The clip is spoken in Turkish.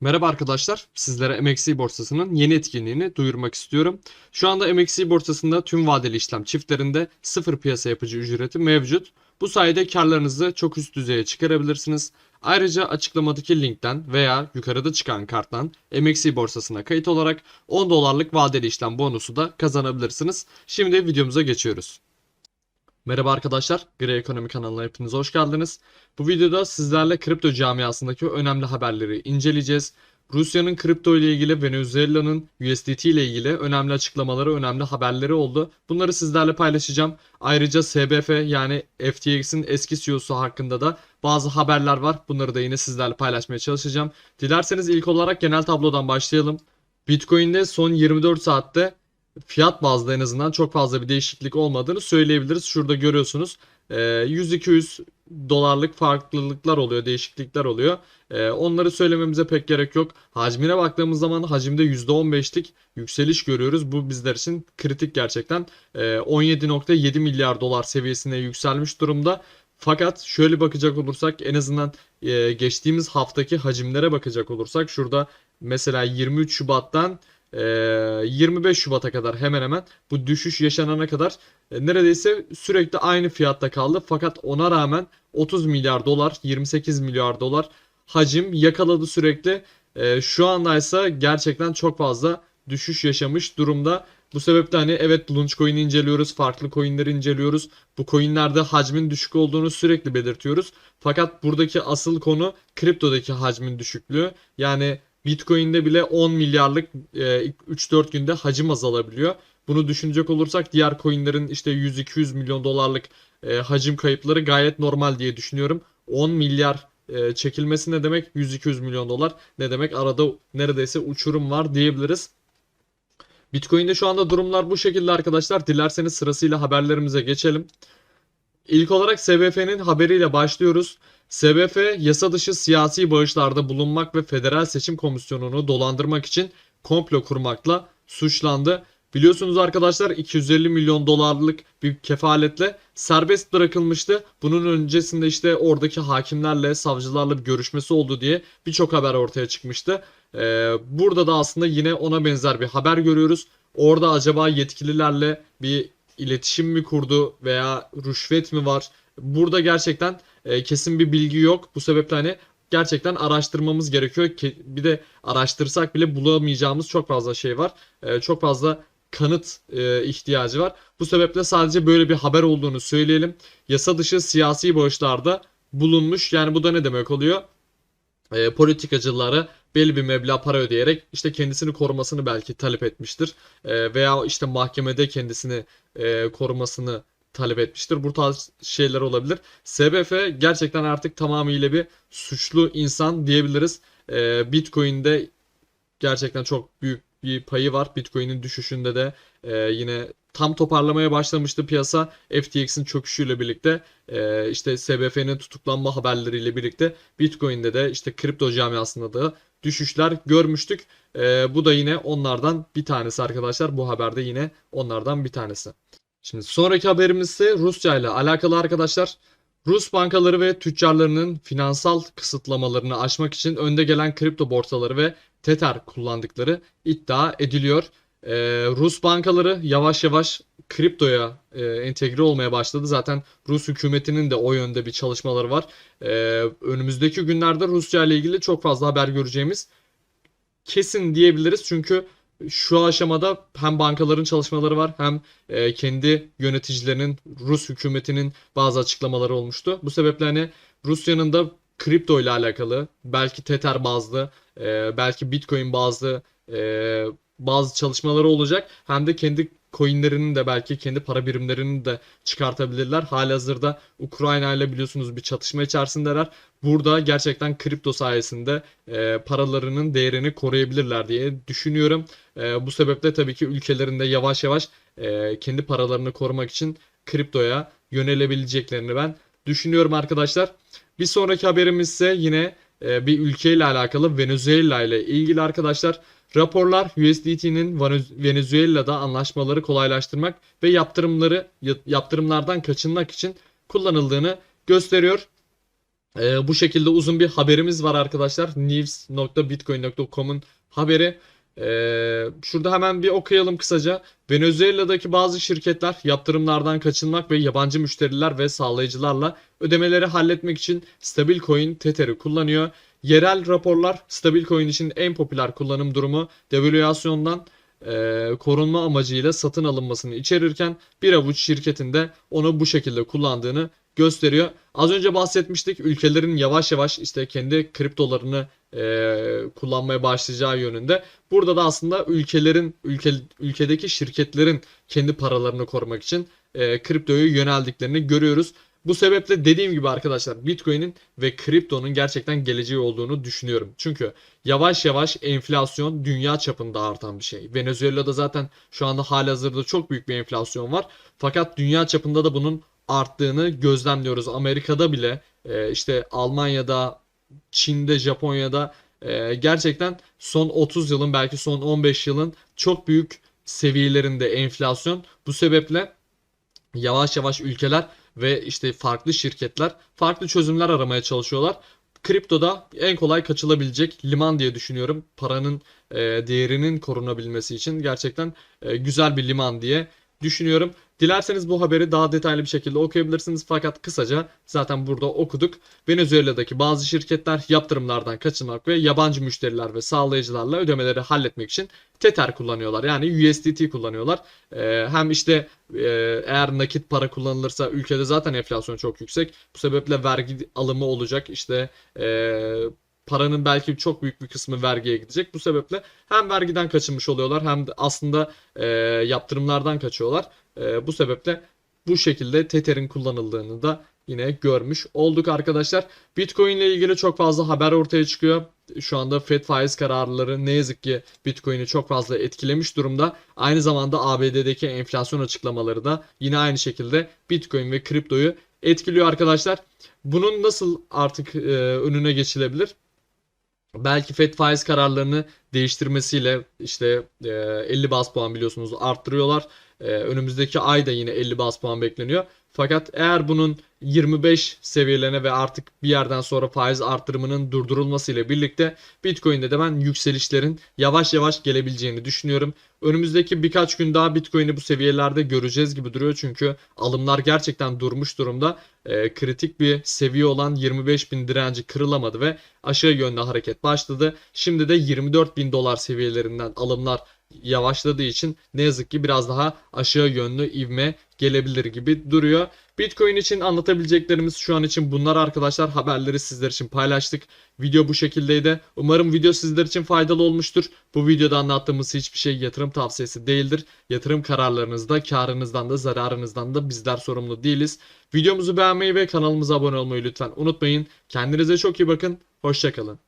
Merhaba arkadaşlar, sizlere MXC borsasının yeni etkinliğini duyurmak istiyorum. Şu anda MXC borsasında tüm vadeli işlem çiftlerinde sıfır piyasa yapıcı ücreti mevcut. Bu sayede karlarınızı çok üst düzeye çıkarabilirsiniz. Ayrıca açıklamadaki linkten veya yukarıda çıkan karttan MXC borsasına kayıt olarak 10 dolarlık vadeli işlem bonusu da kazanabilirsiniz. Şimdi videomuza geçiyoruz. Merhaba arkadaşlar, Gri Ekonomi kanalına hepiniz hoş geldiniz. Bu videoda sizlerle kripto camiasındaki önemli haberleri inceleyeceğiz. Rusya'nın kripto ile ilgili Venezuela'nın USDT ile ilgili önemli açıklamaları, önemli haberleri oldu. Bunları sizlerle paylaşacağım. Ayrıca SBF yani FTX'in eski CEO'su hakkında da bazı haberler var. Bunları da yine sizlerle paylaşmaya çalışacağım. Dilerseniz ilk olarak genel tablodan başlayalım. Bitcoin'de son 24 saatte fiyat bazda en azından çok fazla bir değişiklik olmadığını söyleyebiliriz. Şurada görüyorsunuz e, 100-200 dolarlık farklılıklar oluyor, değişiklikler oluyor. E, onları söylememize pek gerek yok. Hacmine baktığımız zaman hacimde %15'lik yükseliş görüyoruz. Bu bizler için kritik gerçekten. E, 17.7 milyar dolar seviyesine yükselmiş durumda. Fakat şöyle bakacak olursak en azından e, geçtiğimiz haftaki hacimlere bakacak olursak şurada mesela 23 Şubat'tan e, 25 Şubat'a kadar hemen hemen bu düşüş yaşanana kadar e, neredeyse sürekli aynı fiyatta kaldı. Fakat ona rağmen 30 milyar dolar, 28 milyar dolar hacim yakaladı sürekli. E, şu anda ise gerçekten çok fazla düşüş yaşamış durumda. Bu sebeple hani evet Launchcoin'i inceliyoruz, farklı coin'leri inceliyoruz. Bu coin'lerde hacmin düşük olduğunu sürekli belirtiyoruz. Fakat buradaki asıl konu kriptodaki hacmin düşüklüğü. Yani Bitcoin'de bile 10 milyarlık e, 3-4 günde hacim azalabiliyor. Bunu düşünecek olursak diğer coinlerin işte 100-200 milyon dolarlık e, hacim kayıpları gayet normal diye düşünüyorum. 10 milyar e, çekilmesi ne demek? 100-200 milyon dolar ne demek? Arada neredeyse uçurum var diyebiliriz. Bitcoin'de şu anda durumlar bu şekilde arkadaşlar. Dilerseniz sırasıyla haberlerimize geçelim. İlk olarak SBF'nin haberiyle başlıyoruz. SBF yasa dışı siyasi bağışlarda bulunmak ve Federal Seçim Komisyonu'nu dolandırmak için komplo kurmakla suçlandı. Biliyorsunuz arkadaşlar 250 milyon dolarlık bir kefaletle serbest bırakılmıştı. Bunun öncesinde işte oradaki hakimlerle, savcılarla bir görüşmesi oldu diye birçok haber ortaya çıkmıştı. Ee, burada da aslında yine ona benzer bir haber görüyoruz. Orada acaba yetkililerle bir iletişim mi kurdu veya rüşvet mi var? Burada gerçekten e, kesin bir bilgi yok. Bu sebeple hani gerçekten araştırmamız gerekiyor. Ki, bir de araştırsak bile bulamayacağımız çok fazla şey var. E, çok fazla kanıt e, ihtiyacı var. Bu sebeple sadece böyle bir haber olduğunu söyleyelim. Yasa dışı siyasi bağışlarda bulunmuş. Yani bu da ne demek oluyor? E, politikacılara belli bir meblağ para ödeyerek işte kendisini korumasını belki talep etmiştir. Veya işte mahkemede kendisini e, korumasını talep etmiştir. Bu tarz şeyler olabilir. SBF gerçekten artık tamamıyla bir suçlu insan diyebiliriz. E, Bitcoin'de gerçekten çok büyük bir payı var. Bitcoin'in düşüşünde de e, yine tam toparlamaya başlamıştı piyasa. FTX'in çöküşüyle birlikte e, işte SBF'nin tutuklanma haberleriyle birlikte Bitcoin'de de işte kripto camiasında da düşüşler görmüştük. E, bu da yine onlardan bir tanesi arkadaşlar. Bu haberde yine onlardan bir tanesi. Şimdi sonraki haberimiz ise Rusya ile alakalı arkadaşlar. Rus bankaları ve tüccarlarının finansal kısıtlamalarını aşmak için önde gelen kripto borsaları ve Tether kullandıkları iddia ediliyor. Ee, Rus bankaları yavaş yavaş kriptoya e, entegre olmaya başladı. Zaten Rus hükümetinin de o yönde bir çalışmaları var. Ee, önümüzdeki günlerde Rusya ile ilgili çok fazla haber göreceğimiz kesin diyebiliriz. Çünkü şu aşamada hem bankaların çalışmaları var hem e, kendi yöneticilerinin Rus hükümetinin bazı açıklamaları olmuştu. Bu sebeple hani Rusya'nın da kripto ile alakalı belki Tether bazlı e, belki Bitcoin bazlı e, bazı çalışmaları olacak. Hem de kendi coinlerinin de belki kendi para birimlerini de çıkartabilirler. Halihazırda Ukrayna ile biliyorsunuz bir çatışma içerisindeler. Burada gerçekten kripto sayesinde e, paralarının değerini koruyabilirler diye düşünüyorum. E, bu sebeple tabii ki ülkelerinde yavaş yavaş e, kendi paralarını korumak için kriptoya yönelebileceklerini ben düşünüyorum arkadaşlar. Bir sonraki haberimiz ise yine e, bir ülkeyle alakalı Venezuela ile ilgili arkadaşlar. Raporlar USDT'nin Venezuela'da anlaşmaları kolaylaştırmak ve yaptırımları yaptırımlardan kaçınmak için kullanıldığını gösteriyor. Ee, bu şekilde uzun bir haberimiz var arkadaşlar. news.bitcoin.com'un haberi. Ee, şurada hemen bir okuyalım kısaca. Venezuela'daki bazı şirketler yaptırımlardan kaçınmak ve yabancı müşteriler ve sağlayıcılarla ödemeleri halletmek için Stablecoin Tether'i kullanıyor. Yerel raporlar Stablecoin için en popüler kullanım durumu devalüasyondan e, korunma amacıyla satın alınmasını içerirken bir avuç şirketin de onu bu şekilde kullandığını gösteriyor. Az önce bahsetmiştik ülkelerin yavaş yavaş işte kendi kriptolarını e, kullanmaya başlayacağı yönünde. Burada da aslında ülkelerin ülke, ülkedeki şirketlerin kendi paralarını korumak için e, kriptoya yöneldiklerini görüyoruz. Bu sebeple dediğim gibi arkadaşlar Bitcoin'in ve kriptonun gerçekten geleceği olduğunu düşünüyorum. Çünkü yavaş yavaş enflasyon dünya çapında artan bir şey. Venezuela'da zaten şu anda halihazırda çok büyük bir enflasyon var. Fakat dünya çapında da bunun arttığını gözlemliyoruz. Amerika'da bile e, işte Almanya'da, Çin'de, Japonya'da e, gerçekten son 30 yılın belki son 15 yılın çok büyük seviyelerinde enflasyon. Bu sebeple yavaş yavaş ülkeler ve işte farklı şirketler farklı çözümler aramaya çalışıyorlar. Kriptoda en kolay kaçılabilecek liman diye düşünüyorum. Paranın e, değerinin korunabilmesi için gerçekten e, güzel bir liman diye düşünüyorum. Dilerseniz bu haberi daha detaylı bir şekilde okuyabilirsiniz fakat kısaca zaten burada okuduk. Venezuela'daki bazı şirketler yaptırımlardan kaçınmak ve yabancı müşteriler ve sağlayıcılarla ödemeleri halletmek için Tether kullanıyorlar. Yani USDT kullanıyorlar. Ee, hem işte e, eğer nakit para kullanılırsa ülkede zaten enflasyon çok yüksek. Bu sebeple vergi alımı olacak. İşte e, paranın belki çok büyük bir kısmı vergiye gidecek. Bu sebeple hem vergiden kaçınmış oluyorlar hem de aslında e, yaptırımlardan kaçıyorlar. E, bu sebeple bu şekilde Tether'in kullanıldığını da yine görmüş olduk arkadaşlar. Bitcoin ile ilgili çok fazla haber ortaya çıkıyor. Şu anda Fed faiz kararları ne yazık ki Bitcoin'i çok fazla etkilemiş durumda. Aynı zamanda ABD'deki enflasyon açıklamaları da yine aynı şekilde Bitcoin ve kriptoyu etkiliyor arkadaşlar. Bunun nasıl artık e, önüne geçilebilir? Belki Fed faiz kararlarını değiştirmesiyle işte e, 50 bas puan biliyorsunuz arttırıyorlar. E, önümüzdeki ay da yine 50 bas puan bekleniyor. Fakat eğer bunun 25 seviyelerine ve artık bir yerden sonra faiz arttırımının durdurulması ile birlikte Bitcoin'de de ben yükselişlerin yavaş yavaş gelebileceğini düşünüyorum. Önümüzdeki birkaç gün daha Bitcoin'i bu seviyelerde göreceğiz gibi duruyor çünkü alımlar gerçekten durmuş durumda. E, kritik bir seviye olan 25 bin direnci kırılamadı ve aşağı yönlü hareket başladı. Şimdi de 24 bin dolar seviyelerinden alımlar yavaşladığı için ne yazık ki biraz daha aşağı yönlü ivme gelebilir gibi duruyor. Bitcoin için anlatabileceklerimiz şu an için bunlar arkadaşlar. Haberleri sizler için paylaştık. Video bu şekildeydi. Umarım video sizler için faydalı olmuştur. Bu videoda anlattığımız hiçbir şey yatırım tavsiyesi değildir. Yatırım kararlarınızda karınızdan da zararınızdan da bizler sorumlu değiliz. Videomuzu beğenmeyi ve kanalımıza abone olmayı lütfen unutmayın. Kendinize çok iyi bakın. Hoşçakalın.